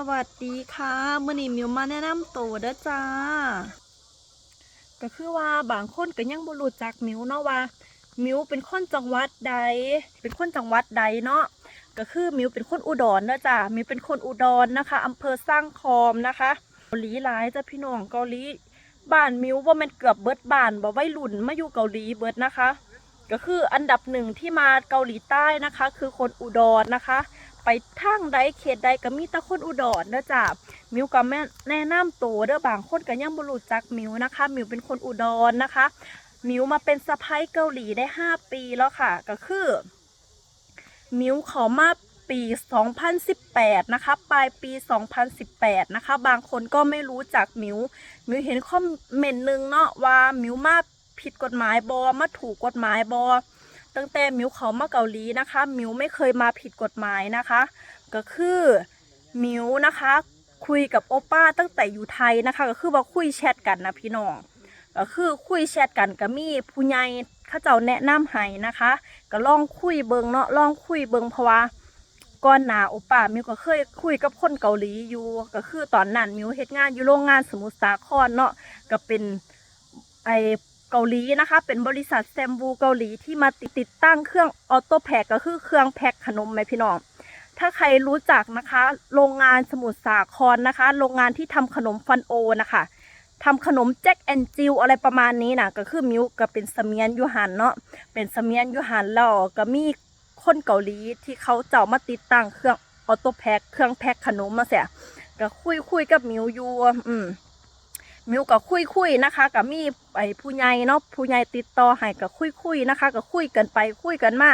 สวัสดีค่ะมื่อนี้มิวมาแนะนำตัวเด้อจ้า ก็คือว่าบางคนก็ยังบ่รู้จักมิวเนาะว่า มิวเป็นคนจังหวัดใด เป็นคนจังหวัดใดเนาะก็คือมิวเป็นคนอุดรเด้อจ้ามิวเป็นคนอุดรนะคะอำเภอสร้างคอมนะคะเกาหลีหลายจ้ะพี่น้องเกาหลีบ้านมิวว่ามันเกือบเบิดบ้านบ่ไว้รุ่นมาอยู่เกาหลีเบิดนะคะ ก็คืออันดับหนึ่งที่มาเกาหลีใต้นะคะ คือคนอุดรนะคะ ไปทางใดเขตใดก็มีแต่คนอุดรเด้อจ้ามิวก็แม่แนะนำตัวเด้อบางคนก็ยังบ่รู้จักมิวนะคะ มิวเป็นคนอุดรนะคะ มิวมาเป็นสะพ้ายเกาหลีได้ 5 ปีแล้วค่ะ ก็คือ มิวเขามาปี 2018 นะคะ ปลายปี 2018 นะคะ บางคนก็ไม่รู้จักมิว มิวเห็นคอมเมนต์หนึ่งเนาะว่ามิวมาผิดกฎหมายบอมาถูกกฎหมายบอ ตั้งแต่มิวเขามาเกาหลีนะคะ มิวไม่เคยมาผิดกฎหมายนะคะ ก็คือมิวนะคะ คุยกับโอป้าตั้งแต่อยู่ไทยนะคะ ก็คือว่าคุยแชทกันนะพี่น้องก็คือคุยแชทกันก็มีผู้ใหญ่เขาเจ้าแนะนำให้นะคะ ก็ลองคุยเบิงเนาะลองคุยเบิงเพราะว่าก่อนหน้าโอป้ามิวก็เคยคุยกับคนเกาหลีอยู่ก็คือตอนนั้นมิวเฮ็ดงานอยู่โรงงานสมุทรสาครเนาะก็เป็นไอ เกาหลีนะคะ เป็นบริษัทแซมบูเกาหลีที่มาติดตั้งเครื่องออโต้แพ็คก็คือเครื่องแพ็คขนมไหมพี่น้องถ้าใครรู้จักนะคะ โรงงานสมุทรสาครนะคะ โรงงานที่ทำขนมฟันโอนะคะทำขนมแจ็คแอนจิลอะไรประมาณนี้นะก็คือมิวก็เป็นเสมียนยูหันเนาะเป็นเสมียนยูหันแล้วก็มีคนเกาหลีที่เขาเจ้ามาติดตั้งเครื่องออโต้แพ็คเครื่องแพ็คขนมมาเสียก็คุยคุยกับมิวอยู่อืม มิวก็คุยคุยนะคะก็มีไอ้ผู้ใหญ่เนาะผู้ใหญ่ติดต่อให้ก็คุยคุยนะคะก็คุยกันไปคุยกันมา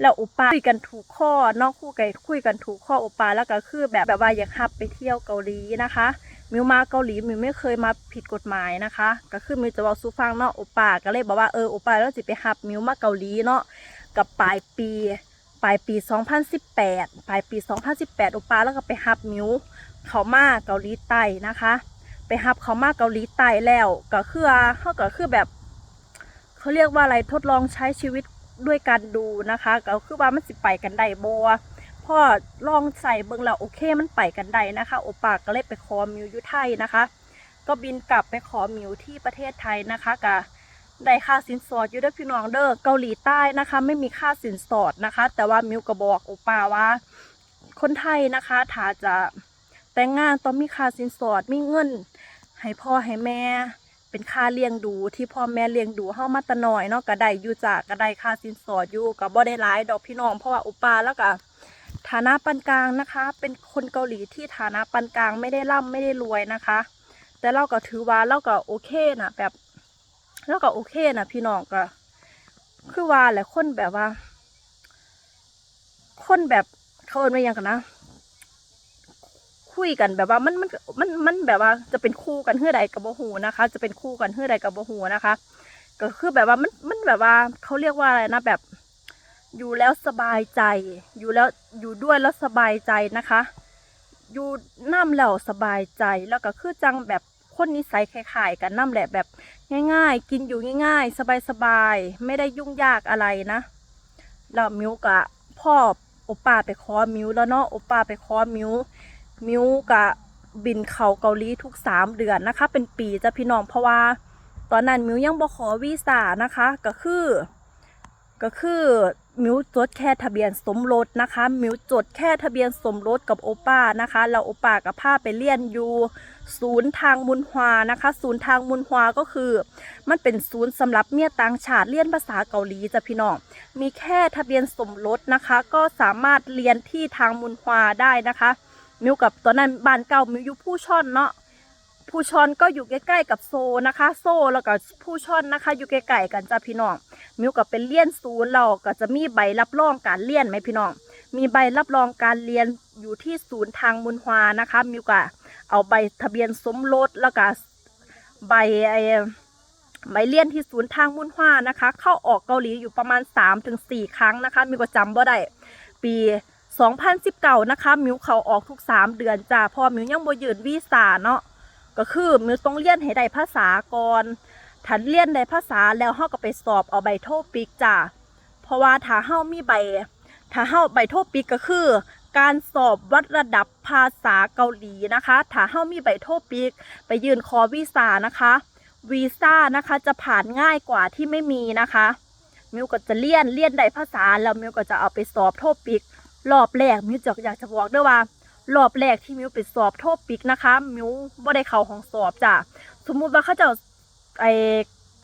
แล้วอุปาคุยกันถูกข้อเนอกคู่กันคุยกันถูกข้ออุปาแล้วก็คือแบบแบบว่าอยากขับไปเที่ยวเกาหลีนะคะมิวมาเกาหลีมิวไม่เคยมาผิดกฎหมายนะคะ ก็คือมิวจะบอกซูฟังเนาะโอปาก็เลยบอกว่าเออโอปาแล้วจะไปหับมิวมาเกาหลีเนาะกับปลายปีปลายปี 2018 ปลายปี 2018โอปาแล้วก็ไปหับมิวเขามาเกาหลีใต้นะคะ ไปหับเขามากเกาหลีใต้แล้วก็คือเขาก็คือแบบ เขาเรียกว่าอะไรทดลองใช้ชีวิตด้วยกันดูนะคะ ก็คือว่ามันสิไปกันได้บ่พ่อลองใส่เบิ่งแล้วโอเคมันไปกันได้นะคะ โอปาก็เลยไปขอมิวยู่ไทยนะคะ ก็บินกลับไปขอมิวที่ประเทศไทยนะคะก็ได้ค่าสินสอดอยู่ด้วยพี่น้องเด้อเกาหลีใต้นะคะ ไม่มีค่าสินสอดนะคะ แต่ว่ามิวก็บอกโอปาว่า คนไทยนะคะถ้าจะ แต่งงานต้องมีค่าสินสอดมีเงิน ให้พ่อให้แม่ เป็นค่าเลี้ยงดูที่พ่อแม่เลี้ยงดูเฮามาตะน้อยเนาะก็ได้อยู่จากก็ได้ค่าสินสอดอยู่ก็บ่ได้หลายดอกพี่น้อง เพราะว่าอุปาแล้วก็ฐานะปานกลางนะคะ เป็นคนเกาหลีที่ฐานะปานกลางไม่ได้ร่ำไม่ได้รวยนะคะ แต่เราก็ถือว่าเราก็โอเคนะแบบเราก็โอเคนะพี่น้องก็ คือว่าแหละคนแบบว่า คนแบบเขาเอิ้นว่ายังกันนะ คุยกันแบบว่ามันมันมันมันแบบว่าจะเป็นคู่กันเฮือใดกับบ่หูนะคะ จะเป็นคู่กันเฮือใดกับบ่หูนะคะ ก็คือแบบว่ามันมันแบบว่าเขาเรียกว่าอะไรนะแบบ อยู่แล้วสบายใจ อยู่แล้วอยู่ด้วยแล้วสบายใจนะคะ อยู่น้ำแล้วสบายใจแล้วก็คือจังแบบคนนิสัยคล้ายๆกันน้ำแหละแบบง่าย ๆ กินอยู่ง่าย ๆ สบายๆไม่ได้ยุ่งยากอะไรนะแล้วมิวกะพ่อโอป้าไปขอมิวแล้วเนาะโอป้าไปขอมิว มิวกะบินเขาเกาหลีทุกสามเดือนนะคะ เป็นปีจ้ะพี่น้องเพราะว่า ตอนนั้นมิวยังบ่ขอวีซ่านะคะ ก็คือ ก็คือมิวจดแค่ทะเบียนสมรสนะคะ มิวจดแค่ทะเบียนสมรสกับโอป้านะคะแล้วโอป้ากับพาไปเรียนอยู่ศูนย์ทางมุนฮวานะคะ ศูนย์ทางมุนฮวาก็คือ มันเป็นศูนย์สำหรับเมียต่างชาติเรียนภาษาเกาหลีจ้ะพี่น้อง มีแค่ทะเบียนสมรสนะคะ ก็สามารถเรียนที่ทางมุนฮวาได้นะคะ มิวกับตอนนั้นบ้านเก่ามิวอยู่ผู้ช่อนเนาะผู้ช่อนก็อยู่ใกล้ๆกับโซนะคะ โซแล้วก็ผู้ช่อนนะคะ อยู่ใกล้ๆกันจ้าพี่น้องมิวกับเป็นเลี้ยนศูนย์เราก็จะมีใบรับรองการเรียนไหมพี่น้องมีใบรับรองการเรียนอยู่ที่ศูนย์ทางมุนฮวานะคะมิวก็เอาใบทะเบียนสมรสแล้วก็ใบไอใบเรียนที่ศูนย์ทางมุนฮวานะคะ เข้าออกเกาหลีอยู่ประมาณ 3-4 ครั้งนะคะมิวก็จำบ่ได้ปี 2019 นะคะ มิวเขาออกทุก 3 เดือนจ้าพอมิวยังบ่ยืนวีซ่าเนาะก็คือมิวต้องเรียนให้ได้ภาษาก่อนถ้าเรียนได้ภาษาแล้วเฮาก็ไปสอบเอาใบโทปิกจ้าเพราะว่าถ้าเฮามีใบ ถ้าเฮาใบโทปิกก็คือ การสอบวัดระดับภาษาเกาหลีนะคะ ถ้าเฮามีใบโทปิก ไปยืนขอวีซ่านะคะวีซ่านะคะจะผ่านง่ายกว่าที่ไม่มีนะคะมิวก็จะเลี่ยนเลี่ยนได้ภาษาแล้วมิวก็จะเอาไปสอบโทปิก รอบแรกมิวจะอยากจะบอกด้วยว่ารอบแรกที่มิวไปสอบโทปิกนะคะ มิวบ่ได้เข้าห้องสอบจ้ะสมมุติว่าเขาจะไอ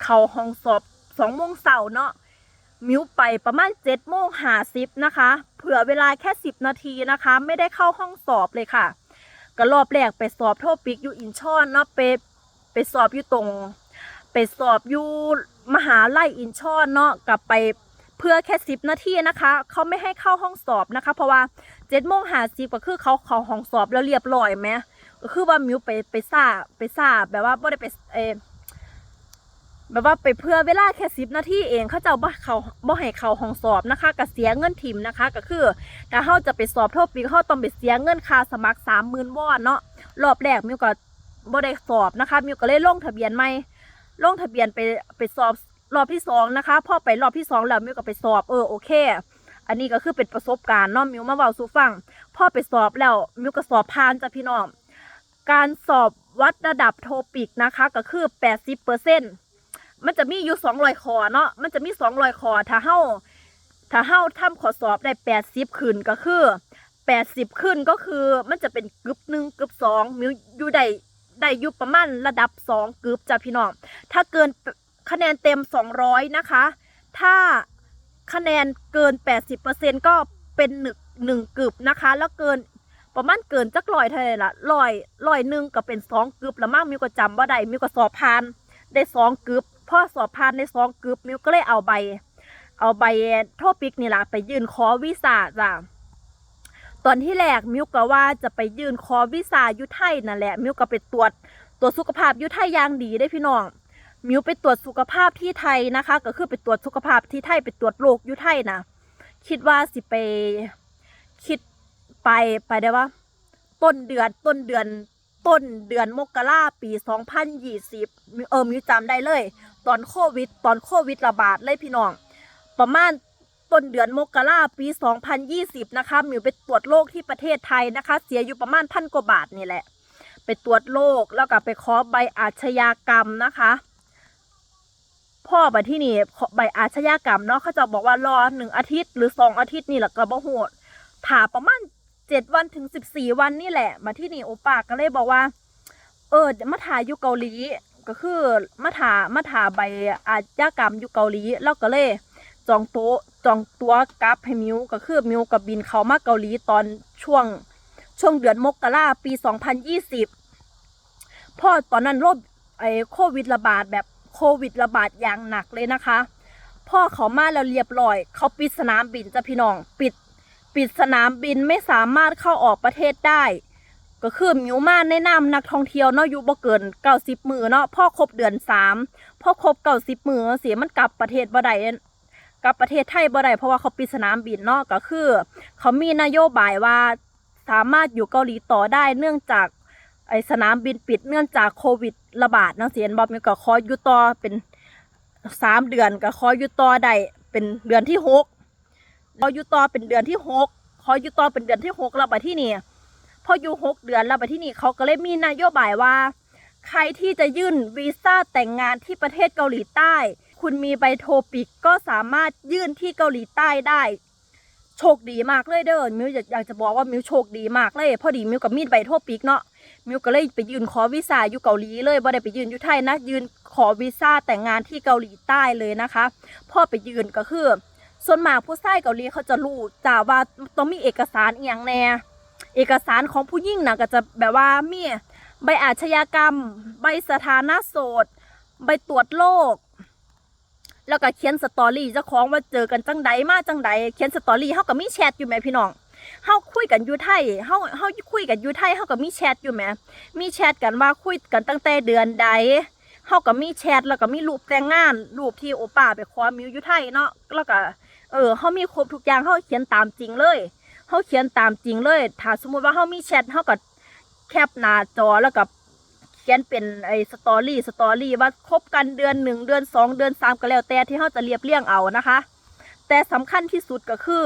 เข้าห้องสอบสองโมงเสาร์เนาะมิวไปประมาณเจ็ดโมงหาสิบนะคะเผื่อเวลาแค่สิบนาทีนะคะ ไม่ได้เข้าห้องสอบเลยค่ะก็รอบแรกไปสอบโทปิกอยู่อินชอนเนาะไปไปสอบอยู่ตรง ไปสอบอยู่มหาลัยอินชอนเนาะกลับไป เพื่อแค่สิบนาทีนะคะเขาไม่ให้เข้าห้องสอบนะคะ เพราะว่าเจ็ดโมงหาสิบก็คือเขาเขาห้องสอบแล้วเรียบร้อยไหมก็คือว่ามิวไปไปซาไปซาแบบว่าไม่ได้ไปเอแบบว่าไปเพื่อเวลาแค่สิบนาทีเองเขาจะเอาบ่เขาบ่ให้เขาห้องสอบนะคะก็เสียเงินถิ่มนะคะ ก็คือถ้าเขาจะไปสอบโทษปีเขาต้องไปเสียเงินค่าสมัครสามหมื่นวอนเนาะรอบแรกมิวก็บ่ได้สอบนะคะมิวก็เลยลงทะเบียนใหม่ลงทะเบียนไปไปสอบ รอบที่สองนะคะพอไปรอบที่สองแล้วมิวก็ไปสอบเออโอเค อันนี้ก็คือเป็นประสบการณ์เนาะมิวมาเว้าสู่ฟังพอไปสอบแล้วมิวก็สอบผ่านจ้ะพี่น้องการสอบวัดระดับโทปิกนะคะก็คือแปดสิบเปอร์เซ็นมันจะมีอยู่สองรอยคอเนาะมันจะมีสองรอยคอถ้าเฮาถ้าเฮาทำข้อสอบได้แปดสิบขึ้นก็คือแปดสิบขึ้นก็คือมันจะเป็นกึบหนึ่งกึบสองมิวอยู่ได้ได้อยู่ประมาณระดับสองกึบจ้ะพี่น้องถ้าเกิน คะแนนเต็ม 200 นะคะ ถ้าคะแนนเกิน 80%ก็เป็นหนึ่งหนึ่งกึบนะคะ แล้วเกินประมาณเกินจักลอยเท่าไหร่ละลอยลอยหนึ่งก็เป็นสองกึบแล้วมั่งมิวก็จำว่าได้มิวก็สอบผ่านได้สองกึบพ่อสอบผ่านได้สองกึบมิวก็เลยเอาใบ เอาใบโทปิกนี่ละไปยื่นขอวีซ่าจ้ะตอนที่แรกมิวก็ว่าจะไปยื่นขอวีซ่ายุไทยนั่นแหละมิวก็ไปตรวจตรวจสุขภาพยุไทยอย่างดีได้พี่น้อง มิวไปตรวจสุขภาพที่ไทยนะคะ ก็คือไปตรวจสุขภาพที่ไทยไปตรวจโรคอยู่ไทยนะคิดว่าสิไปคิดไปไปได้ว่า ต้นเดือนต้นเดือนต้นเดือนมกราปี2020มิวเออมิวจำได้เลย ตอนโควิด ตอนโควิดระบาดเลยพี่น้อง ประมาณต้นเดือนมกราปี 2020 นะคะมิวไปตรวจโรคที่ประเทศไทยนะคะ เสียอยู่ประมาณพันกว่าบาทนี่แหละ ไปตรวจโรคแล้วก็ไปขอใบอาชญากรรมนะคะ พ่อไปที่นี่ใบอาชญากรรมเนาะเขาจะบอกว่ารอหนึ่งอาทิตย์หรือสองอาทิตย์นี่แหละกระบอโหดถาประมาณเจ็ดวันถึงสิบสี่วันนี่แหละ มาที่นี่โอปาก็เลยบอกว่า เออมาถ่ายอยู่เกาหลีก็คือมาถ่ามาถ่าใบอาชญากรรมอยู่เกาหลีแล้วก็เลยจองโต๊ะจองตัวกลับให้มิวก็คือมิวกับบินเขามาเกาหลีตอนช่วงช่วงเดือนมกราปี 2020 พ่อตอนนั้นโรคไอโควิดระบาดแบบ โควิดระบาดอย่างหนักเลยนะคะ พ่อเขามาแล้วเรียบร้อย เขาปิดสนามบินจ้ะพี่น้องปิด ปิดสนามบินไม่สามารถเข้าออกประเทศได้ ก็คือมิวมาแนะนำนักท่องเที่ยวเนาะอยู่บ่เกินเก้าสิบมือเนาะพ่อครบเดือนสามพ่อครบเก้าสิบมือเสียมันกลับประเทศบ่ได้กลับประเทศไทยบ่ได้เพราะว่าเขาปิดสนามบินเนาะก็คือ เขามีนโยบายว่าสามารถอยู่เกาหลีต่อได้เนื่องจากไอสนามบินปิดเนื่องจากโควิด ระบาดเนาะเสียนบอบมีก็ขออยู่ต่อเป็นสามเดือนก็ขออยู่ต่อได้เป็นเดือนที่หกเราอยู่ต่อเป็นเดือนที่หกขออยู่ต่อเป็นเดือนที่หกแล้วไปที่นี่พออยู่หกเดือนแล้วไปที่นี่เขาก็เลยมีนโยบายว่า ใครที่จะยื่นวีซ่าแต่งงานที่ประเทศเกาหลีใต้ คุณมีใบโทปิกก็สามารถยื่นที่เกาหลีใต้ได้โชคดีมากเลยเด้อมิวอยากอยากจะบอกว่ามิวโชคดีมากเลยพอดีมิวกับมีดใบโทปิกเนาะ มิวก็เลยไปยืนขอวีซ่าอยู่เกาหลีเลยบ่ได้ไปยืนอยู่ไทยนะ ยืนขอวีซ่าแต่งงานที่เกาหลีใต้เลยนะคะพ่อไปยืนก็คือ ส่วนมากผู้ชายเกาหลีเขาจะรู้จ้าว่าต้องมีเอกสารอหย่างแน่เอกสารของผู้หญิงนะก็จะแบบว่ามีใบอาชญากรรม ใบสถานะโสด ใบตรวจโรคแล้วก็เขียนสตอรี่เจ้าของว่าเจอกันจังใดมาจังใดเขียนสตอรี่เฮาก็มีแชทอยู่แหมพี่น้อง เฮาคุยกันอยู่ไทยเฮาเฮาคุยกันอยู่ไทยเฮาก็มีแชทอยู่แหมมีแชทกันว่าคุยกันตั้งแต่เดือนใดเฮาก็มีแชทแล้วก็มีรูปแต่งงานรูปที่โอป้าไปขอมิวอยู่ไทยเนาะแล้วก็เออเฮามีครบทุกอย่างเฮาเขียนตามจริงเลยเฮาเขียนตามจริงเลย ถ้าสมมุติว่าเฮามีแชทเฮาก็แคปหน้าจอแล้วก็เขียนเป็นไอ้สตอรี่สตอรี่ว่าคบกันเดือนหนึ่งเดือนสองเดือนสามก็แล้วแต่ที่เขาจะเรียบเรียงเอานะคะ แต่สำคัญที่สุดก็คือ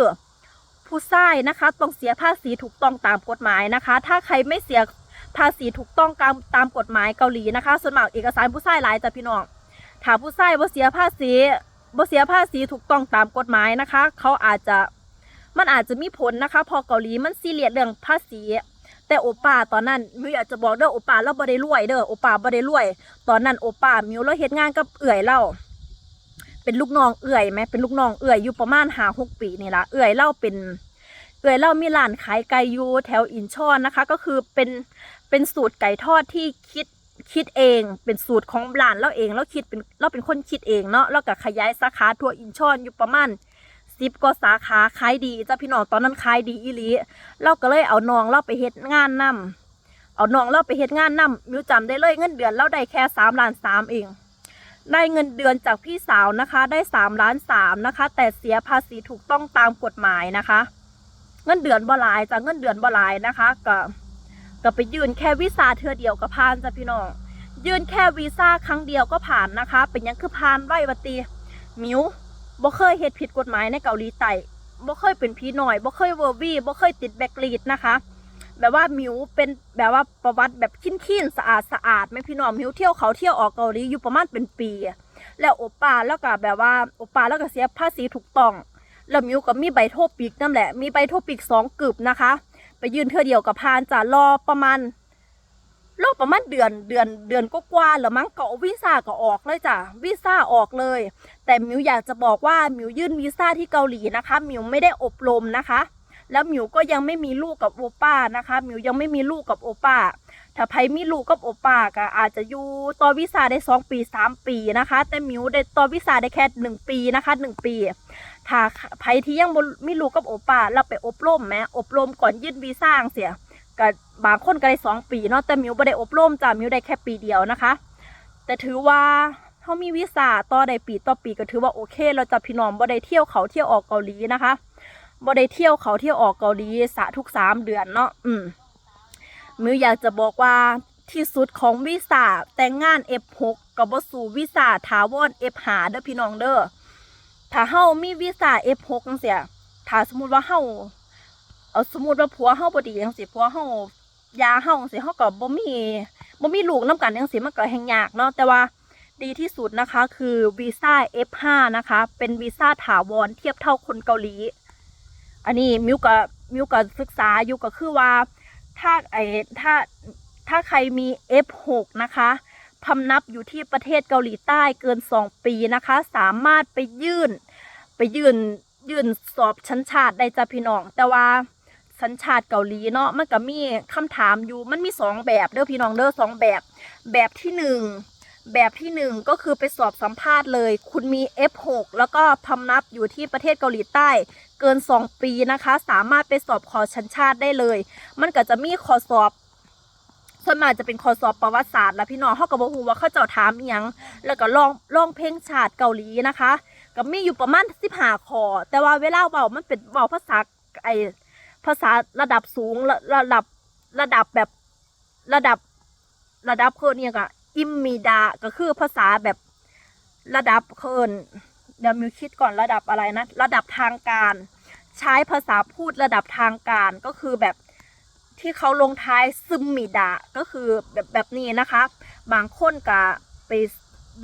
ผู้ใชายนะคะต้องเสียภาษีถูกต้องตามกฎหมายนะคะ ถ้าใครไม่เสียภาษีถูกต้องตามตามกฎหมายเกาหลีนะคะ ส่วนมากเอกสารผู้ใชายหลายจ้ะพี่น้องถ้าผู้ใชายบ่เสียภาษีบ่เสียภาษีถูกต้องตามกฎหมายนะคะ เขาอาจจะมันอาจจะมีผลนะคะ พอเกาหลีมันซีเรียสเรื่องภาษี แต่โอป้าตอนนั้นมิวอยากจะบอกเด้อโอป้าเราบ่ได้รวยเด้อโอป้าบ่ได้รวย ตอนนั้นโอป้ามิวเราเฮ็ดงานกับเอื่อยเรา เป็นลูกน้องเอื่อยไหมเป็นลูกน้องเอื่อยอยู่ประมาณหาหกปีนี่ละเอื่อยเล่าเป็นเอื่อยเล่ามีร้านขายไก่ยูแถวอินชอนนะคะ ก็คือเป็นเป็นสูตรไก่ทอดที่คิดคิดเองเป็นสูตรของร้านเราเองเราคิดเป็นเราเป็นคนคิดเองเนาะแล้วก็ขยายสาขาทั่วอินชอนอยู่ประมาณสิบกว่าสาขาขายดีจ้าพี่น้องตอนนั้นขายดีอีหลีเราก็เลยเอาน้องเราไปเฮ็ดงานนํเอาน้องเราไปเฮ็ดงานนํมิวจำได้เลยเงินเดือนเราได้แค่สามล้านสามเอง ได้เงินเดือนจากพี่สาวนะคะ ได้สามล้านสามนะคะ แต่เสียภาษีถูกต้องตามกฎหมายนะคะ เงินเดือนบ่หลายจากเงินเดือนบ่หลายนะคะก็ก็ไปยืนแค่วีซ่าเทือเดียวก็ผ่านจ้ะพี่น้องยืนแค่วีซ่าครั้งเดียวก็ผ่านนะคะ เป็นยังคือผ่านไว้วะตีมิวบ่เคยเฮ็ดผิดกฎหมายในเกาหลีใต้บ่เคยเป็นผีหน่อยบ่เคยเวอร์วี่บ่เคยติดแบล็คลีดนะคะ แบบว่ามิวเป็นแบบว่าประวัติแบบคิ้นคินๆสะอาดสะอาดไหม่พี่น้องมิวเที่ยวเขาเที่ยวออกเกาหลีอยู่ประมาณเป็นปี แล้วโอป้าแล้วก็แบบว่าโอป้าแล้วก็เสียภาษีถูกต้องแล้วมิวก็มีใบโทษปีกนั่นแหละ มีใบโทษปีกสองกึบนะคะ ไปยืนเธอเดียวกับพานจะรอประมาณรอประมาณเดือนเดือนเดือนก็กว่าๆแล้วมั้งก็เอาวีซ่าก็ออกเลยจ้ะวีซ่าออกเลย แต่มิวอยากจะบอกว่ามิวยื่นวีซ่าที่เกาหลีนะคะมิวไม่ได้อบรมนะคะ แล้วมิวก็ยังไม่มีลูกกับโอป้านะคะมิวยังไม่มีลูกกับโอป้า ถ้าไพมีลูกกับโอป้าก็อาจจะอยู่ต่อวีซ่าได้สองปีสามปีนะคะ แต่มิวได้ต่อวีซ่าได้แค่หนึ่งปีนะคะหนึ่งปี ถ้าไผที่ยังบ่มีลูกกับโอป้าเราไปอบรมแหมอบรมก่อนยื่นวีซ่าอังเสียก็บางคนก็ได้สองปีเนาะแต่มิวบ่ได้อบรมจ้ะมิวได้แค่ปีเดียวนะคะ แต่ถือว่าเขามีวีซ่าต่อได้ปีต่อปีก็ถือว่าโอเค เราจะพี่น้องบ่ได้เที่ยวเขาเที่ยวออกเกาหลีนะคะ บ่ได้เที่ยวเขาเที่ยวออกเกาหลีสะทุกสามเดือนเนาะอืมมิวอยากจะบอกว่าที่สุดของวีซ่าแต่งงาน F6 กับบสู่วีซ่าถาวร F5 เด้อพี่น้องเด้อถ้าเฮามีวีซ่า F6 จังซี่ถ้าสมมุติว่าเฮาเอาสมมุติว่าผัวเฮาบ่ดีจังซี่ผัวเฮายาเฮาจังซี่เฮาก็บ่มีบ่มีลูกนํกันจังซี่มันก็แฮงยากเนาะแต่ว่าดีที่สุดนะคะคือวีซ่า F5 นะคะ เป็นวีซ่าถาวรเทียบเท่าคนเกาหลี อันนี้มิวก็มิวก็ศึกษาอยู่ก็คือว่าถ้าไอ้ถ้าถ้าใครมี F6 นะคะพำนับอยู่ที่ประเทศเกาหลีใต้เกิน 2 ปีนะคะ สามารถไปยื่น ไปยื่นยื่นสอบชั้นชาติได้จ้ะพี่น้อง แต่ว่าสัญชาติเกาหลีเนาะมันก็มีคำถามอยู่มันมีสองแบบเด้อพี่น้องเด้อสองแบบ แบบที่หนึ่ง แบบที่หนึ่งก็คือไปสอบสัมภาษณ์เลย คุณมี F6 แล้วก็พำนับอยู่ที่ประเทศเกาหลีใต้ เกิน 2 ปีนะคะ สามารถไปสอบขอชันชาติได้เลย มันก็จะมีขอสอบส่วนมากจะเป็นข้อสอบประวัติศาสตร์แล้วพี่น้องเขาก็บอกฮูว่าเขาเจ้าถามอิหยังแล้วก็ลองลองเพลงชาติเกาหลีนะคะก็มีอยู่ประมาณ15ข้อแต่ว่าเวลาเบามันเป็นเบาภาษาไอภาษาระดับสูงระระดับระดับแบบระดับระดับเคินเนี่ยก็ อิมมีดา ก็คือภาษาแบบระดับเคินเดี๋ยวมิวคิดก่อนระดับอะไรนะ ระดับทางการ ใช้ภาษาพูดระดับทางการก็คือแบบที่เขาลงท้ายซึมมิดา ก็คือแบบแบบนี้นะคะ บางคนก็ไป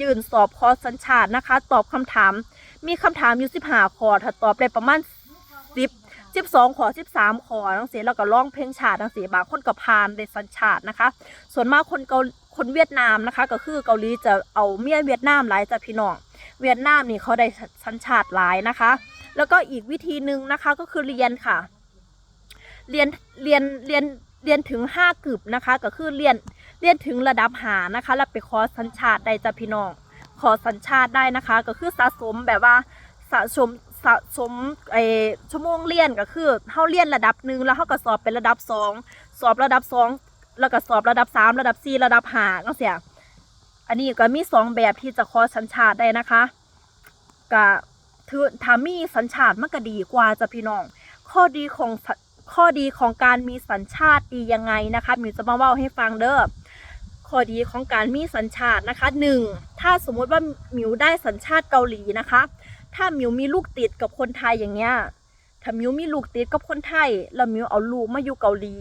ยืนสอบคอสัญชาตินะคะ ตอบคำถาม มีคำถามอยู่สิบห้าข้อถ้าตอบได้ประมาณสิบสิบสองข้อสิบสามข้อทั้งเสียแล้วก็ร้องเพลงชาติทั้งเสียบางคนก็ผ่านในสัญชาตินะคะ ส่วนมากคนเกา คนเวียดนามนะคะ ก็คือเกาหลีจะเอาเมียเวียดนามหลายจ้ะพี่น้อง เวียดนามนี่เขาได้สัญชาติหลายนะคะ แล้วก็อีกวิธีหนึ่งนะคะก็คือเรียนค่ะ เรียนเรียนเรียนเรียนถึงห้ากึบนะคะ ก็คือเรียนเรียนถึงระดับหานะคะ แล้วไปขอสัญชาติได้จ้ะพี่น้อง ขอสัญชาติได้นะคะ ก็คือสะสมแบบว่าสะสมสะสมไอชั่วโมงเรียนก็คือเฮาเรียนระดับหนึ่งแล้วเฮาก็สอบเป็นระดับสองสอบระดับสอง แล้วก็สอบระดับสามระดับสี่ระดับห้าก็เสียอันนี้ก็มีสองแบบที่จะขอสัญชาติได้นะคะก็ถือถ้ามีสัญชาติมันก็ดีกว่าจ้ะพี่น้อง ข้อดีของข้อดีของการมีสัญชาติดียังไงนะคะมิวจะมาเล่าให้ฟังเด้อข้อดีของการมีสัญชาตินะคะหนึ่งถ้าสมมุติว่ามิวได้สัญชาติเกาหลีนะคะ ถ้ามิวมีลูกติดกับคนไทยอย่างเงี้ยถ้ามิวมีลูกติดกับคนไทยแล้วมิวเอาลูกมาอยู่เกาหลี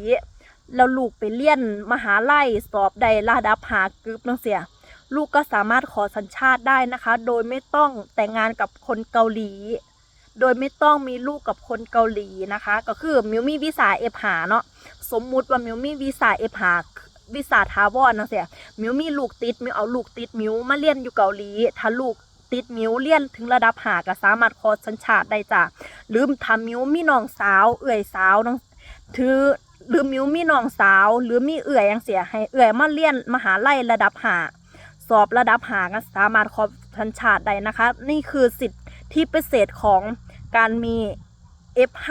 แล้วลูกไปเรียนมหาลัยสอบได้ระดับหากรึบนังเสีย ลูกก็สามารถขอสัญชาติได้นะคะ โดยไม่ต้องแต่งงานกับคนเกาหลี โดยไม่ต้องมีลูกกับคนเกาหลีนะคะ ก็คือมิวมีวีซ่าเอฟหาเนาะสมมุติว่ามิวมีวีซ่าเอฟหาวีซ่าทาวอนนังเสียมิวมีลูกติดมิวเอาลูกติดมิวมาเรียนอยู่เกาหลี ถ้าลูกติดมิวเรียนถึงระดับหาก็สามารถขอสัญชาติได้จ้ะหรือถ้ามิวมีน้องสาว เอื่อยสาวน้องถือ หรือมิวมีน้องสาว หรือมีเอื่อยยังเสียให้เอื่อยมาเรียนมหาลัยระดับหาสอบระดับหาก็สามารถขอสัญชาติได้นะคะ นี่คือสิทธิพิเศษของการมี F5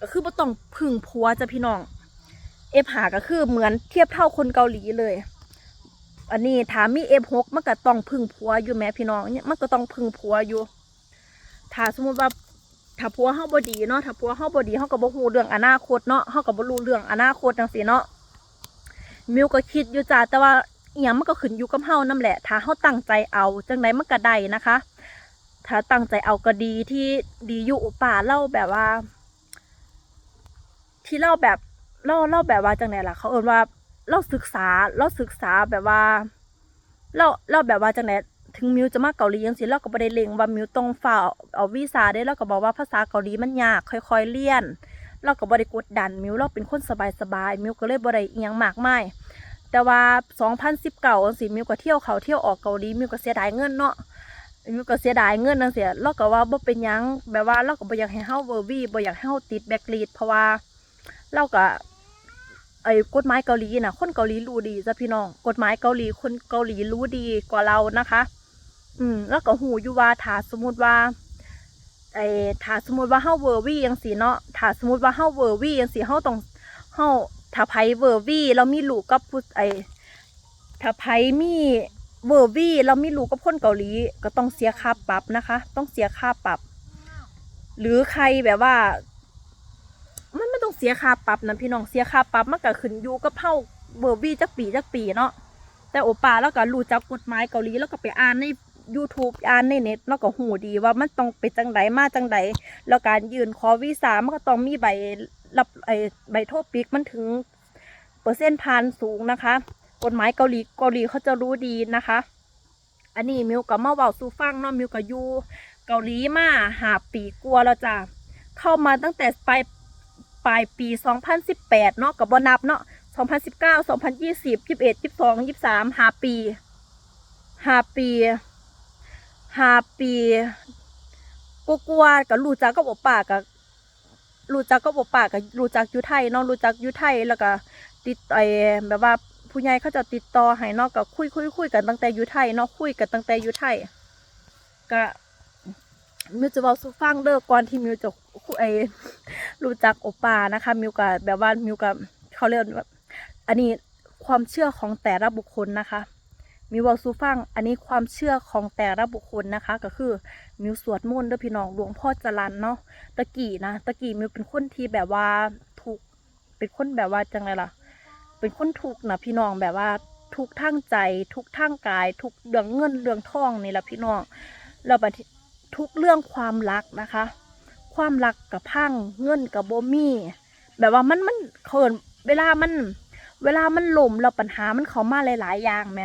ก็คือบ่ต้องพึ่งผัวจ้ะพี่น้อง F5 ก็คือเหมือนเทียบเท่าคนเกาหลีเลย อันนี้ถามมี F6 มันก็ต้องพึ่งผัวอยู่แม่พี่น้องเนี่ยมันก็ต้องพึ่งผัวอยู่ถ้าสมมติว่า ถ้าผัวเฮาบ่ดีเนาะถ้าผัวเฮาบ่ดีเฮาก็บ่ฮู้เรื่องอนาคตเนาะเฮาก็บ่รู้เรื่องอนาคตจังซี่เนาะมิวก็คิดอยู่จ้าแต่ว่าเอียงมันก็ขึ้นอยู่กับเฮานำแหละ ถ้าเฮาตั้งใจเอาจังไดมันก็ได้นะคะ ถ้าตั้งใจเอาก็ดีที่ดีอยู่ป่าเล่าแบบว่า ที่เล่าแบบเล่าเล่าแบบว่าจังไดล่ะเขาเอ่นว่าเราศึกษาเราศึกษาแบบว่าเราเราแบบว่าจังได ถึงมิวจะมาเกาหลียังสิเราก็บ่ได้เล็งว่ามิวต้องฝ่าเอาวีซ่าได้เราก็บอกว่าภาษาเกาหลีมันยากค่อยๆเรียนเราก็บ่ได้กดดันมิวเราเป็นคนสบายๆมิวก็เลยบ่ได้อิหยังมากมายแต่ว่า 2019จังซี่มิวก็เที่ยวเขาเที่ยวออกเกาหลีมิวก็เสียดายเงินเนาะมิวก็เสียดายเงินนั่นเสียเราก็ว่าบ่เป็นหยังแบบว่าเราก็บ่อยากให้เฮาเวอร์วี่บ่อยากให้เฮาติดแบล็คลิสต์เพราะว่าเราก็ไอ้กฎหมายเกาหลีนะคนเกาหลีรู้ดีจ้ะพี่น้องกฎหมายเกาหลีคนเกาหลีรู้ดีกว่าเรานะคะ อืม แล้วก็หูอยู่ว่าถ้าสมมติว่าไอ้ถ้าสมมติว่าเฮาเวอร์วี่จังซี่เนาะถ้าสมมติว่าเฮาเวอร์วี่จังซี่เฮาต้องเฮาถ้าไผเวอร์วี่แล้วมีลูกกับผู้ไอ้ถ้าไผมีเวอร์วี่เราม่รู้กับคนเกาหลี ก็ต้องเสียค่าปรับนะคะ ต้องเสียค่าปรับ หรือใครแบบว่า มันไม่ต้องเสียค่าปรับนะพี่น้องเสียค่าปรับมันก็ขึ้นอยู่กับเฮาเวอร์วี่จักปีจักปีเนาะแต่โอปาแล้วก็รู้จักกฎหมายเกาหลีแล้วก็ไปอ่านใน YouTube อ่านในเน็ตแล้วก็หูดีว่ามันต้องเป็นจังไดมาจังไดแล้วการยืนขอวีซ่ามันก็ต้องมีใบรับไอใบโทษปิกมันถึง เปอร์เซ็นต์ผ่านสูงนะคะ กฎหมายเกาหลีเกาหลีเขาจะรู้ดีนะคะ อันนี้มิวกับมาเว้าสู่ฟังเนาะมิวกับยูเกาหลีมาหาปีกลัวแล้วจ้ะเข้ามาตั้งแต่ปลายปลายปี 2018 เนาะกับบนับเนาะ2019 2020 21 22 23หาปีหาปี หาปีกูกลัวๆกับรู้จักกับโอป้ากับรู้จักกับโอป้ากับรู้จักอยู่ไทยเนาะรู้จักอยู่ไทยแล้วก็ติดไอแบบว่าผู้ใหญ่เขาจะติดต่อให้เนาะก็คุยคุยคุยกันตั้งแต่อยู่ไทยเนาะคุยกันตั้งแต่อยู่ไทยก็มิวจะบอกสุฟังเด้อก่อนที่มิวจะคุยไอรู้จักโอปานะคะมิวกับแบบว่ามิวกับเขาเรียกว่าอันนี้ความเชื่อของแต่ละบุคคลนะคะ มิวอกสุฟังอันนี้ความเชื่อของแต่ละบุคคลนะคะ ก็คือมิวสวดมนต์ด้อพี่น้องหลวงพ่อจรันเนาะตะกี้นะตะกี้มิวเป็นคนที่แบบว่าถูกเป็นคนแบบว่าจังไรล่ะ เป็นคนทุกนะพี่น้องแบบว่าทุกทั้งใจ ทุกทั้งกาย ทุกเรื่องเงินเรื่องทองนี่แหละพี่น้องแล้วบัดนี้ทุกเรื่องความรักนะคะ ความรักกับพังเงินกับโบมี่แบบว่ามันมันเขินเวลามัน เวลามันล่มแล้วปัญหามันเข้ามาหลาย ๆ อย่างแหม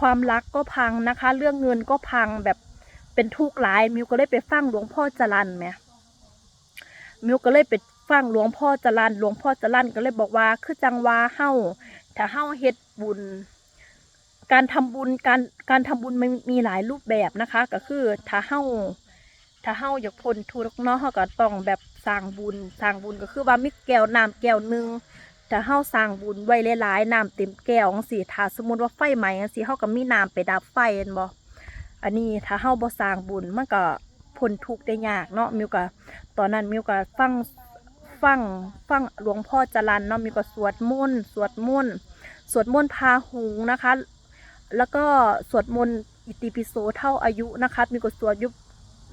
ความรักก็พังนะคะ เรื่องเงินก็พังแบบเป็นทุกข์หลาย มิวก็เลยไปฟังหลวงพ่อจรันแหมมิวก็เลยไปฟังหลวงพ่อจรันหลวงพ่อจรันก็เลยบอกว่า คือจังว่าเฮาถ้าเฮาเฮ็ดบุญ การทำบุญการการทำบุญมันมีหลายรูปแบบนะคะ ก็คือถ้าเฮาถ้าเฮาอยากพ้นทุกข์เนาะเฮาก็ต้องแบบสร้างบุญสร้างบุญก็คือว่ามีแก้วน้ำแก้วหนึง ถ้าเฮาสร้างบุญไว้หลายๆน้ำเต็มแก้วจังซี่ถ้าสมมุติว่าไฟไหม้จังซี่เฮาก็มีน้ำไปดับไฟแม่นบ่อันนี้ถ้าเฮาบ่สร้างบุญมันก็พ้นทุกข์ได้ยากเนาะมิวก็ตอนนั้นมิวก็ฟังฟังฟังหลวงพ่อจรันเนาะมิวก็สวดมนต์สวดมนต์สวดมนต์พาหุงนะคะ แล้วก็สวดมนต์อิติปิโสเท่าอายุนะคะมิวก็สวดอยุบ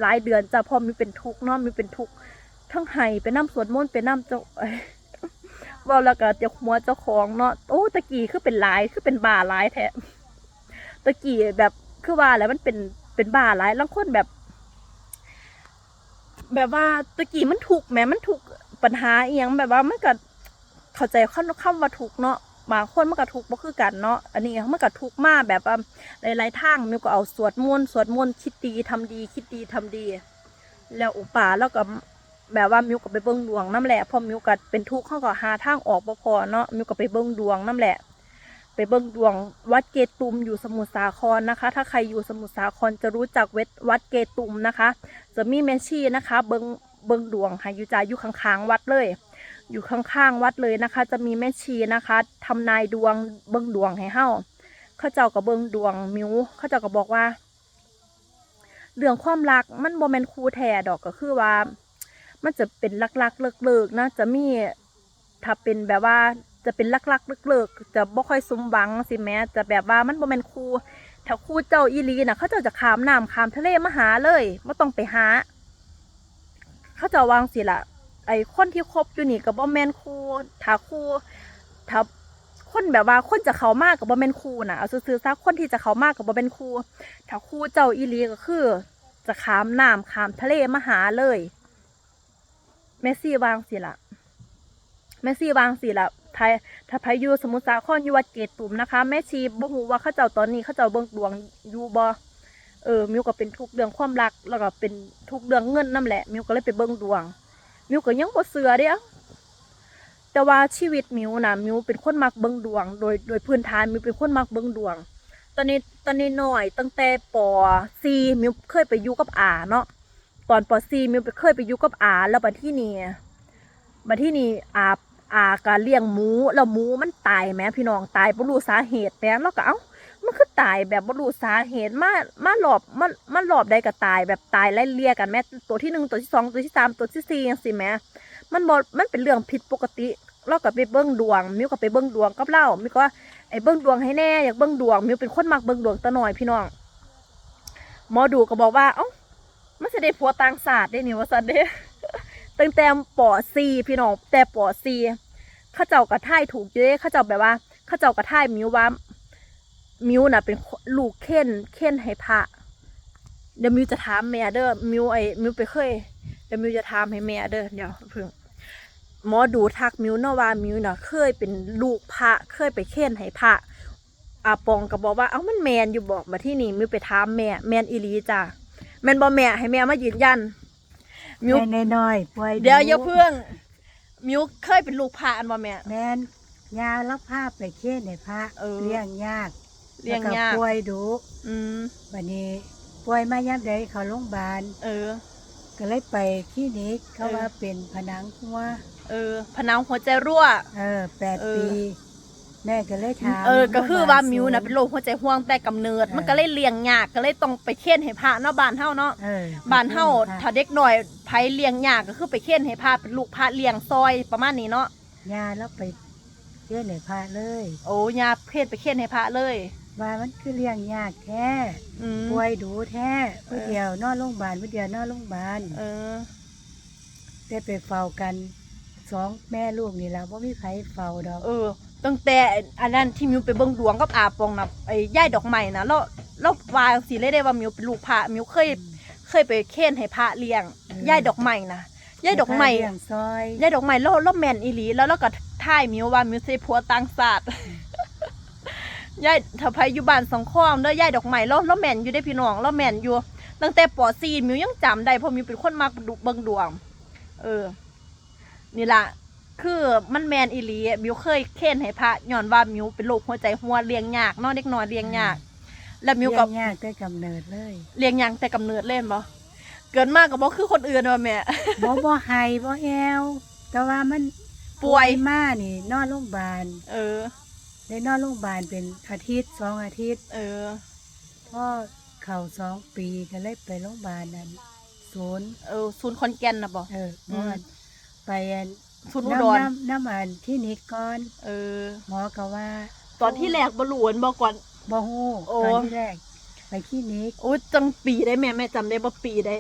หลายเดือนจ้ะพอมีเป็นทุกข์เนาะมีเป็นทุกข์ทั้งไห้ไปน้ำสวดมนต์ไปน้ำเจ้า ว่าแล้วก็เจ้าหัวเจ้าของเนาะโอ้ตะกี้คือเป็นลายคือเป็นบ่าลายแท้ตะกี้แบบคือว่าแล้วมันเป็นเป็นบ่าลายลังคนแบบ แบบว่าตะกี้มันถูกแหมมันถูกปัญหาเอียงแบบว่ามันก็เข้าใจคำคำว่าถูกเนาะบางคนมันก็ถูกข์บ่คือกันเนาะ อันนี้มันก็ถูกข์มากแบบว่าหลายๆทางมิวก็เอาสวดมนต์สวดมนต์คิดดีทำดี คิดดีทำดี แล้วอุป่าแล้วก็ แบบว่ามิวก็ไปเบิ่งดวงน้ำแหละเพอมิวก็เป็นทุกข์เขาก็หาทางออกบ่พอเนาะมิวก็ไปเบิ่งดวงน้ำแหละ ไปเบิ่งดวงวัดเกตุมอยู่สมุทรสาครนะคะ ถ้าใครอยู่สมุทรสาครจะรู้จักเวทวัดเกตุมนะคะ จะมีแม่ชีนะคะ เบิงเบิงดวงค่ะอยู่จ่าอยู่ข้างๆวัดเลย อยู่ข้างๆวัดเลยนะคะ จะมีแม่ชีนะคะทำนายดวงเบิงดวงให้เฮาเขาเจ้าก็เบิงดวงมิวเขาเจ้าก็บอกว่า เรื่องความรักมันโมเมนคูแทดอกก็คือว่า มันจะเป็นลักๆเลิกๆนะจะมีถ้าเป็นแบบว่าจะเป็นลักๆเลิกๆจะบ่ค่อยสมหวังสิแม้จะแบบว่ามันโมเมนคูถ้าคูเจ้าอีลีน่ะ เขาเจ้าจะขามน้ำขามทะเลมาหาเลยไม่ต้องไปหา เขาจะวางสิละไอ้คนที่คบอยู่นี่กับบ่แมนครูถ้าครูถ้าคนแบบว่าคนจะเขามากกับบ่แมนครูน่ะเอาซื่อๆซะคนที่จะเขามากกับบ่เป็นครูถ้าครูเจ้าอีลีก็คือ จะขามน้ำขามทะเลมาหาเลย แม่ซี่วางสิละแม่ซี่วางสิละไทยถ้าพายุสมุทรสาครอยู่วัดเกตตุ่มนะคะ แม่ชีบ่ฮู้ว่าเขาเจ้าตอนนี้เขาเจ้าเบิ่งดวงอยู่บ่เออมิวก็เป็นทุกเรื่องความรักแล้วก็เป็นทุกเรื่องเงินนั่นแหละ มิวก็เลยไปเบิ่งดวง มิวก็ยังบ่เสือเด้อแต่ว่าชีวิตมิวนะมิวเป็นคนมักเบิ่งดวง โดยโดยพื้นฐานมิวเป็นคนมักเบิ่งดวง ตอนนี้ตอนนี้หน้อยตั้งแต่ป .4 มิวเคยไปอยู่กับอาเนาะ ตอนป .4 มิวไปเคยไปอยู่กับอาแล้วบัดที่นี่บัดที่นี่อาอาการเลี้ยงหมูแล้วหมูมันตายแหมพี่น้องตายบ่รู้สาเหตุแหมแล้วก็เอ้ามันคือตายแบบบรู้สาเหตุมามาหลอบมามาหลอบใดก็ตายแบบตายไล่เลี่ยกันแม่ตัวที่หนึ่งตัวที่สองตัวที่สามตัวที่สี่ยังสิแม่มันบอมันเป็นเรื่องผิดปกติเราก็ไปเบิ้งดวง มิวก็ไปเบิ้งดวงกับเล่ามิวก็ไอ้เบิ้งดวงให้แน่อยากเบิ้งดวงมิวเป็นคนมักเบิ้งดวงตะหน่อยพี่น้องหมอดูก็บอกว่าเอ้า มันจะได้ผัวต่างศาสตร์ได้นี่ว่าสันเด้ตั้งแต่ปอซีพี่น้องแต่ปอซีข้าเจ้ากระท่ายถูกเยอะข้าเจ้าแบบว่าข้าเจ้ากระท่ายมิวว่ามิวน่ะเป็นลูกเค้นเค้นให้พระเดี๋ยวมิวจะถามแม่เด้อมิวไอ้มิวไปเคยเดี๋ยวมิวจะถามให้แม่เด้อเดี๋ยวเพิ่งหมอดูทักมิวเนาะว่ามิวน่ะเคยเป็นลูกพระเคยไปเค้นให้พระอาปองก็บอกว่าเอ้ามันแมนอยู่บอกมาที่นี่มิวไปถามแม่แมนอีลีจ้ะ แมนบอแม่ให้แม่มายืนยันมิวแม่น้อยๆป่วยเดี๋ยวอย่าเพิ่งมิวเคยเป็นลูกพระอันบ่แม่ แม่นยารับผ้าไปเค้นในพระเออ เลี้ยงยากเลี้ยงแล้วยากป่วยดุอืมบัดนี้ป่วยมายามใดเขาโรงพยาบาลเออ ก็เลยไปคลินิกเขาเออ ว่าเป็นผนังหัวเออพนังหัวใจรั่ว เออแปดเออ ปี แม่ก็เลยถามเออก็คือว่ามิวโรงพยบลนะเป็นโรคหัวใจห่วงแต่กำเนิดเออมันก็เลยเลี้ยงยากก็เลยต้องไปเค้นให้พระเนาะบ้านเฮาเนาะเออบ้านเฮาพระถ้าเด็กหน่อยไผเลี้ยงยากก็คือไปเค้นให้พระเป็นลูกพระเลี้ยงซอยประมาณนี้เนาะยาแล้วไปเค้นในพระเลย โอ้ยาเค้นไปเค้นให้พระเลยว่ามันคือเลี้ยงยากแท้อืมป่วยดุแท้ผู้เออเดียวนอนโรงพยาบาลผู้เดียวนอนโรงพยาบาลเออได้ไปเฝ้ากันสองแม่ลูกนี่แล้วว่ามีไผเฝ้าดอกเออ ตั้งแต่อันนั้นที่มิวไปเบิ่งดวงกับอาปองนะไอ้ย่ายดอกไม้นะแล้วแล้ววาสิเลยได้ว่ามิวเป็นลูกพระมิวเคยเคยไปเค้นให้พระเลี้ยงย่ายดอกไม้นะย่ายดอกไม้เลี้ยงซอยยายดอกไม้แล้วแล้วแมนอีหลี แล้วแล้วก็ท่ายมิวว่ามิวสิผัวต่างศาสตร์ยายถ้าไปอยู่บ้านสองข้อมเด้อยายดอกไม้แล้วแล้วแมนอยู่ได้พี่น้องแล้วแมนอยู่ตั้งแต่ปอซีมิวยังจำได้เพราะมิวเป็นคนมักดูเบิ่งดวง เออ นี่ล่ะ คือมันแมนอีหลีมิวเคยเค้นให้พระย้อนว่ามิวเป็นโรคหัวใจหัวเลี้ยงยากเน้องเด็กน้อยเลี้ยงยาก แล้วมิวกับเลี้ยงยากได้กำเนิดเลยเลี้ยงยากแต่กำเนิดเล่นบ่เกิดมากกับบ่คือคนอื่นว่าแม่บ่บ่ไห้บ่แอวแต่ว่ามันป่วยมานี่ นอนโรงพยาบาลเออได้นอนโรงพยาบาลเป็นอาทิตย์สองอาทิตย์ เออพ่อเข่าสองปีก็เลยไปโรงพยาบาลนั้นศูนย์เออศูนย์คอนแก่นนะบ่เอออืบ่มไป อันศูนย์อุน้ำดรน้ำน้ำอันที่นิดก่อน เออ หมอก็ว่าตอนที่แรกบหลวนบอกก่อน บ่ฮู้โอ้ ตอนที่แรก ไปคลินิกโอ้ยจังปีได้แม่แม่จำได้บ่ปีได้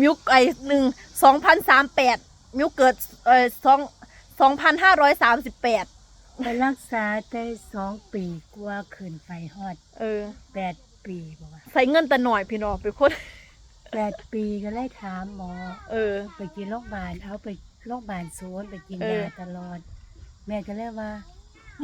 มิวไอหนึ่งสองพันสามแปดมิวเกิดเออสองสองพันห้าร้อยสามสิบแปดไปรักษาได้สองปีกว่าขึ้นไฟฮอดเออ แปดปีบ่ว่าใส่เงินแต่หน่อยพี่น้องเป็นคน แปดปีก็เลยถามหมอ เออ ไปกินโรงพยาบาลเอาไป โรงพยาบาลศูนย์ไปกินเออ ยาตลอด แม่ก็เลยว่า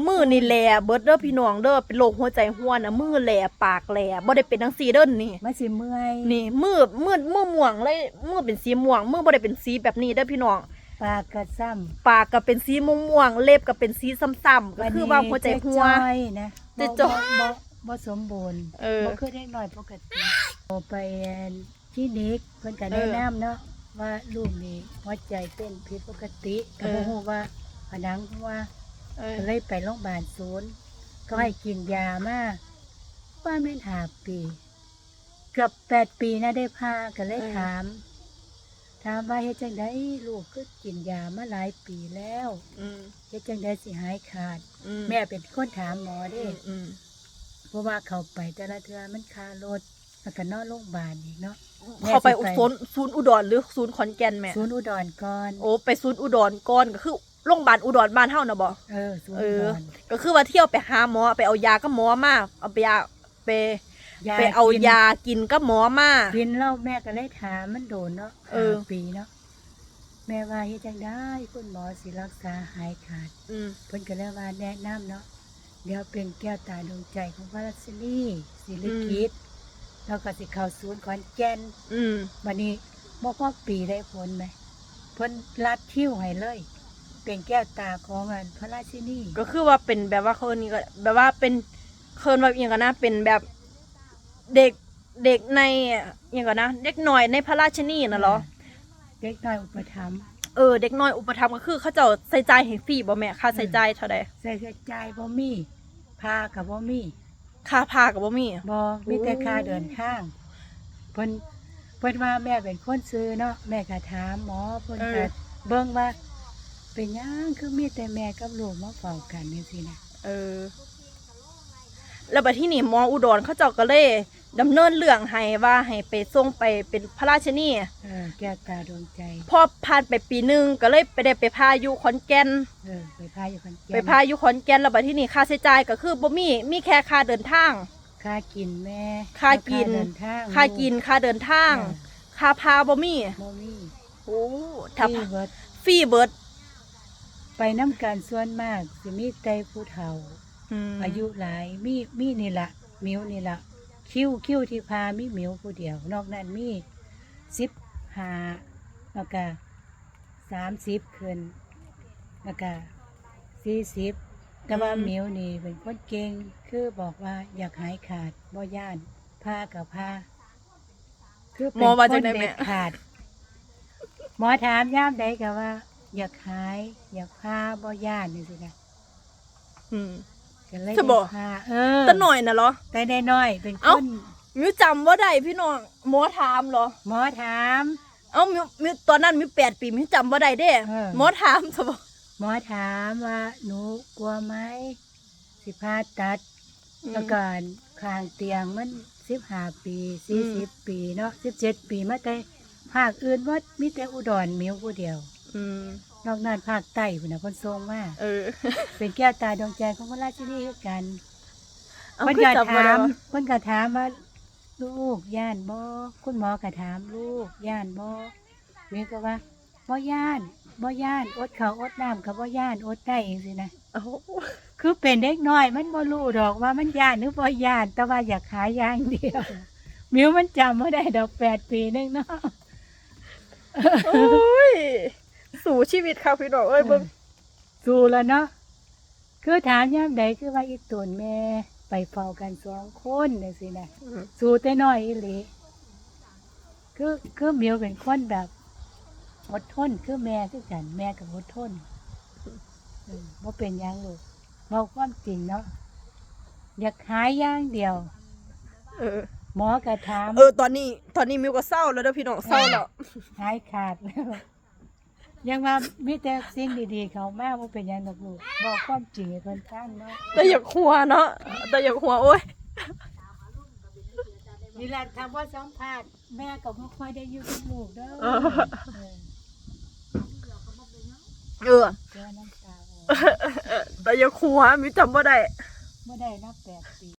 มือนี่แหล่เบิดเด้อพี่น้องเด้อเป็นโรคหัวใจห้วนน่ะมือแหล่ปากแหล่บ่ได้เป็นจังซี่เด้อนี่ มาสิเมื่อยนี่มือมือมือม่วงเลยมือเป็นสีม่วงมือบ่ได้เป็นสีแบบนี้เด้อพี่น้อง ปากกระซ้ปากก็เป็นสีม่วงๆเล็บก็เป็นสีซ้ำๆำก็คือว่าหัวใจหัว เจ๊จ้อยนะเจ๊บ่จ้อยบ่บ่บ่สมบูรณ์เออบ่คือเด็กน้อยปกติโอไปคลินิกเพิ่นก็เอแนะอนำเนาะ ว่าลูกนี่หัวใจเต้นผิดปกติก็เอบ่อฮู้ว่าผนังหัวเออก็เลยไปโรงพยาบาลศูนย์ก็ให้กินยามาว่าแม่นหาปี เกือบแปดปีนะได้พาก็เลยถาม ถามว่าเฮ็ดจังไดลูกก็กินยามาหลายปีแล้วอืมเฮ็ดจังไดสิหายขาดอืมแม่เป็นคนถามหมออืเด้มอืมเพราะว่าเขาไปแต่ละเทือมันคารถแล้วก็นอนโรงพยาบาลอีกเนาะแม่ เขาไปสิไป ศูนย์ศูนย์อุดรหรือศูนย์ขอนแก่นแม่ศูนย์อุดรก่อนโอ้ไปศูนย์อุดรก่อนก็คือโรงพยาบาลอุดรบ้านเฮานะบ่ เออศูนย์เออุอดรก็คือว่าเที่ยวไปหาหมอไปเอายากับหมอมาเอาไปยาไปยาไปเอากิน ยากินกับหมอมา กินแล้วแม่ก็เลยถามมันโดนเนาะเออ ห้าปีเนาะแม่ว่าเฮ็ดจังได้คุณหมอสิรักษาหายขาดอืมเพิ่นก็เลยว่าแนะนำเนาะเดี๋ยวเป็นแก้วตาดวงใจของพระราชินีศิริกิต แล้วก็สิเข้าศูนย์ขอนแก่นอืมบัดนี้บ่พอปีได้ผลไหมเพิ่นลัดคิ้วให้เลย เป็นแก้วตาของอันพระราชินีก็คือว่าเป็นแบบว่าคนนี้ก็แบบว่าเป็นเคินแบบอหย่างกันนะเป็นแบบเด็กเด็กในอหย่างกันนะ เด็กน้อยในพระราชนีน่ะเหรอ เด็กน้อยอุปถัมภ์เออเด็กน้อยอุปถัมภ์ก็คือเขาเจะใส่ใจายให้ฟรีบ่แม่ค่าใส่ใจายเท่าใดใส่กระจายบ่มีพากับบ่มี ค่าพากับบ่มี บอมีแต่ค่าเดินทางเพิ่นเพิ่นว่าแม่เป็นคนซื้อเนาะแม่ก็ถามหมอเพิ่นก็เบิ่งว่า เป็นหยังคือมีแต่แม่กับลูกมาเฝ้ากันนี่สินะเออ แล้วบัดที่นี่หมออุดรเขาเจ้าก็เลย ดำเนินเรื่องให้ว่าให้ไปส่งไปเป็นพระราชนีเออแก้วตาดวงใจ พอผ่านไปปีหนึงก็เลยไปได้ไปพาอยู่ขอนแก่น เออไปพาอยู่คนแก่นไปพาอยู่ขอนแก่นแล้วบัดที่นี่ค่าใช้จ่ายก็คือบ่มีมีแค่ค่าเดินทาง ค่ากินแม่ค่ากินเดินทางค่ากินค่าเดินทาง ค่าพาบ่มีบ่มีโอ้ถ้าที่เบิดฟรีเบิดไปน้ำกันส่วนมากสิมีแต่ผู้เฒ่ามอายุหลายมีมีนี่ละมิวนี่ละ คิ้วคิ้วที่พามีมิวผู้เดียว นอกนั้นมีสิบหาแล้วก็สามสิบขึ้นแล้วก็สี่สิบแต่ว่ามิวนี่เป็นคนเก่งคือบอกว่าอยากหายขาดบ่ย่านพากับพาคือหเป็มนอว่าคจังนได๋เด็แม่ดขาด หมอถามย่ามใดก็ว่า อยากหาย อยากพาบ่ย่านนี่สินะอืม ก็เลยจะบอกได้พาเออแต่หน่อยน่ะเหรอแต่ได้น้อยๆเป็นคเอ้า นมิวจำว่าได้พี่น้องหมอถามเหรอ หมอถาม เอ้ามิวมิวตอนนั้นมิวแปดปีมิวจำว่าได้เด้เออ หมอถามซะบ่หมอถามว่า หนูกลัวไหมสิพาตัดแล้วก็คางเตียงมันสิบห้าปีสี่สิบปีเนาะสิบเจ็ดปีมาแต่ภาคอื่นว่ามีแต่อุดรมิวผู้เดียว อืม นอกนั้นภาคใต้พุ่นน่ะเพิ่นทรงมาเออ เป็นแก้วตาดวงใจของพระราชินีคือกันเอาเพิ่นคือก็จำบ่ถาได้มวะเพิ่นก็ถามว่าลูกย่านบ่คุณหมอก็ถามลูกย่านบ่เมียก็ว่าบ่ย่านบ่ย่านอดข้าวอดน้ำก็บ่ย่านอดได้เองสินะ เอ้าคือเป็นเด็กน้อยมันบ่รู้ดอกว่ามันย่านหรือบ่ย่านแต่ว่าอยากขายอย่างเดียว มิวมันจำบ่ได้ดอกแปดปีนึงเนาะโอ้ย สู่ชีวิตค่ะพี่น้องเอ้ยเบิ่งสู้แล้วเนาะคือถามยามใดคือว่าอีตุนแม่ ไปเฝ้ากันสองคนจังซี่นะสู้แต่น้อยอีหลีคือคือมิวเป็นคนแบบอดทนคือแม่คือกันแม่กับอดทนอืมบ่เป็นหยังลูกเมาความจริงเนาะอยากหายอย่างเดียว เออหมอกระถามเออตอนนี้ ตอนนี้มิวก็เศร้าแล้วเด้อพี่น้องเศร้าแล้วหายขาดแล้ว ยังว่ามีแต่สิ่งดีๆ เขามาบ่เป็นหยังดอกลูกบอกความจริงให้เพิ่นฟังเนาะแต่อยากหัวเนาะแต่อยากหัวโอ้ยนี่แหละทำว่าสัมภาษณ์แม่ก็บ่ค่อยได้อยู่กับลูกเด้อเออเออเออเจอน้ำตาออกแต่อยากหัวมิวจำว่าได้ บ่ได้นับแปดปี